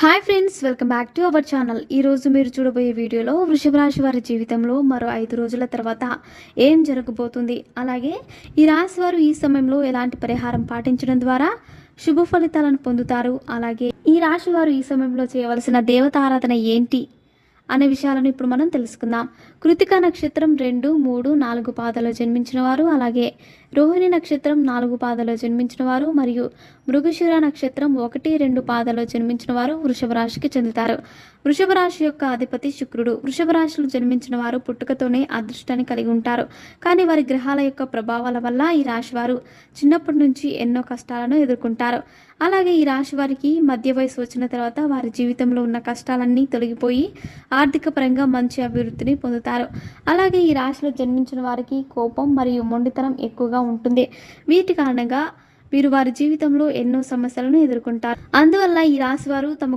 Hi friends welcome back to our channel ఈరోజు మీరు చూడబోయే వీడియోలో వృషభ రాశి వారి జీవితంలో మరో ఐదు రోజుల తర్వాత ఏం జరగబోతుంది? అలాగే ఈ రాశి వారు ఈ సమయంలో ఎలాంటి పరిహారం పాటించడం ద్వారా శుభ ఫలితాలను పొందుతారు? అలాగే ఈ రాశి వారు ఈ సమయంలో చేయవలసిన దేవతారాధన ఏంటి? అనే విషయాలను ఇప్పుడు మనం తెలుసుకుందాం. కృతిక నక్షత్రం రెండు మూడు నాలుగు పాదలో జన్మించిన వారు అలాగే రోహిణి నక్షత్రం నాలుగు పాదలో జన్మించిన వారు మరియు మృగశిర నక్షత్రం ఒకటి రెండు పాదలో జన్మించిన వారు వృషభ రాశికి చెందుతారు. వృషభ రాశి యొక్క అధిపతి శుక్రుడు. వృషభ రాశిలో జన్మించిన వారు పుట్టుకతోనే అదృష్టాన్ని కలిగి ఉంటారు. కానీ వారి గ్రహాల యొక్క ప్రభావాల వల్ల ఈ రాశి వారు చిన్నప్పటి నుంచి ఎన్నో కష్టాలను ఎదుర్కొంటారు. అలాగే ఈ రాశి వారికి మధ్య వయసు వచ్చిన తర్వాత వారి జీవితంలో ఉన్న కష్టాలన్నీ తొలగిపోయి ఆర్థిక పరంగా మంచి అభివృద్ధిని పొందుతారు. అలాగే ఈ రాశిలో జన్మించిన వారికి కోపం మరియు మొండితనం ఎక్కువగా ఉంటుంది. వీటి కారణంగా వీరు వారి జీవితంలో ఎన్నో సమస్యలను ఎదుర్కొంటారు. అందువల్ల ఈ రాశి వారు తమ